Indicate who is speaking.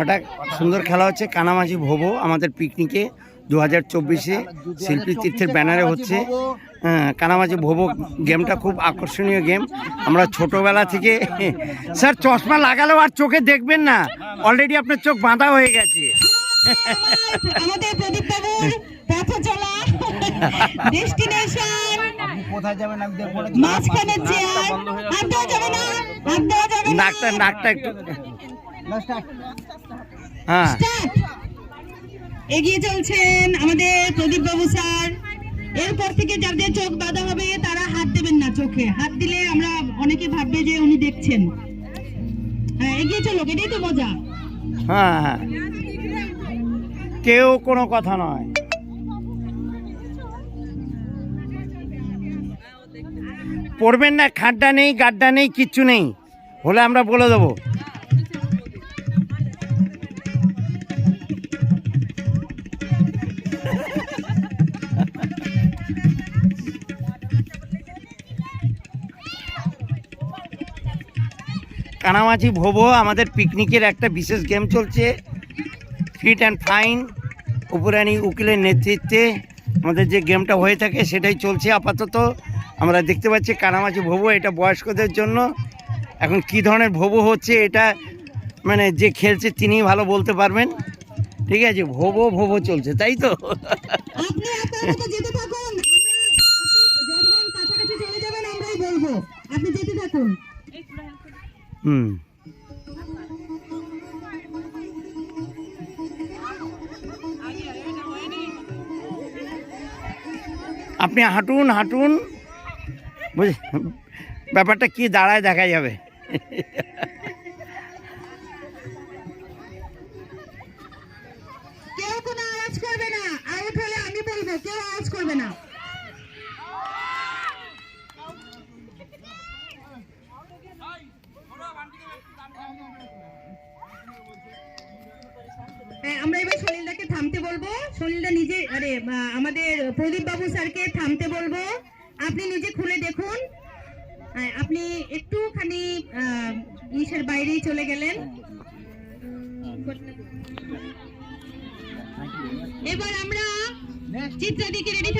Speaker 1: একটা সুন্দর খেলা হচ্ছে কানামাঝি ভোবো আমাদের পিকনিকে দু হাজার চব্বিশে শিল্পী তীর্থের ব্যানারে হচ্ছে। হ্যাঁ, কানামাঝি ভোবো গেমটা খুব আকর্ষণীয় গেম। আমরা ছোটবেলা থেকে স্যার চশমা লাগালেও আর চোখে দেখবেন না। অলরেডি আপনার চোখ বাঁধা হয়ে গেছে।
Speaker 2: আমাদের প্রদীপ বাবুর পথ চলা ডেস্টিনেশন
Speaker 3: কোথায় যাবেন? আমি দেখব না।
Speaker 2: চেয়ার হাত দেওয়া যাবে না হাত দেওয়া যাবে না।
Speaker 1: নাকটা নাকটা একটু।
Speaker 3: না, start.
Speaker 1: হ্যাঁ।
Speaker 2: এগিয়ে চলছেন আমাদের প্রদীপ বাবু স্যার। এরপর থেকে যাদের চোখ বাঁধা হবে তারা হাত দেবেন না চোখে। হাত দিলে আমরা অনেকে ভাববে যে উনি দেখছেন। হ্যাঁ এগিয়ে চলো এটাই তো মজা।
Speaker 1: হ্যাঁ হ্যাঁ। কেউ কোনো কথা নয়। পড়বেন না খাড্ডা নেই গাড্ডা নেই, কিচ্ছু নেই। হলে আমরা বলে দেবো। কানামাছি ভোবো, আমাদের পিকনিকের একটা বিশেষ গেম চলছে। ফিট অ্যান্ড ফাইন উপরানি উকিলের নেতৃত্বে। আমাদের যে গেমটা হয়ে থাকে সেটাই চলছে আপাতত। আমরা দেখতে পাচ্ছি কানামাছি ভোবো এটা বয়স্কদের জন্য। এখন কি ধরনের ভোবো হচ্ছে এটা মানে যে খেলছে তিনিই ভালো বলতে পারবেন। ঠিক আছে ভোবো ভোবো চলছে তাই তো?
Speaker 2: আপনি আপনি
Speaker 1: হাঁটুন হাঁটুন। বুঝ ব্যাপারটা কি দাঁড়ায় দেখা যাবে।
Speaker 2: আমরা এবার সলিলদাকে থামতে বলব। সলিলদা নিজে আরে আমাদের প্রদীপ বাবু স্যারকে থামতে বলব। আপনি নিজে খুলে দেখুন। আপনি একটুখানি আহ, ইসের বাইরেই চলে গেলেন। এবার আমরা চিত্রাদিকে রেডি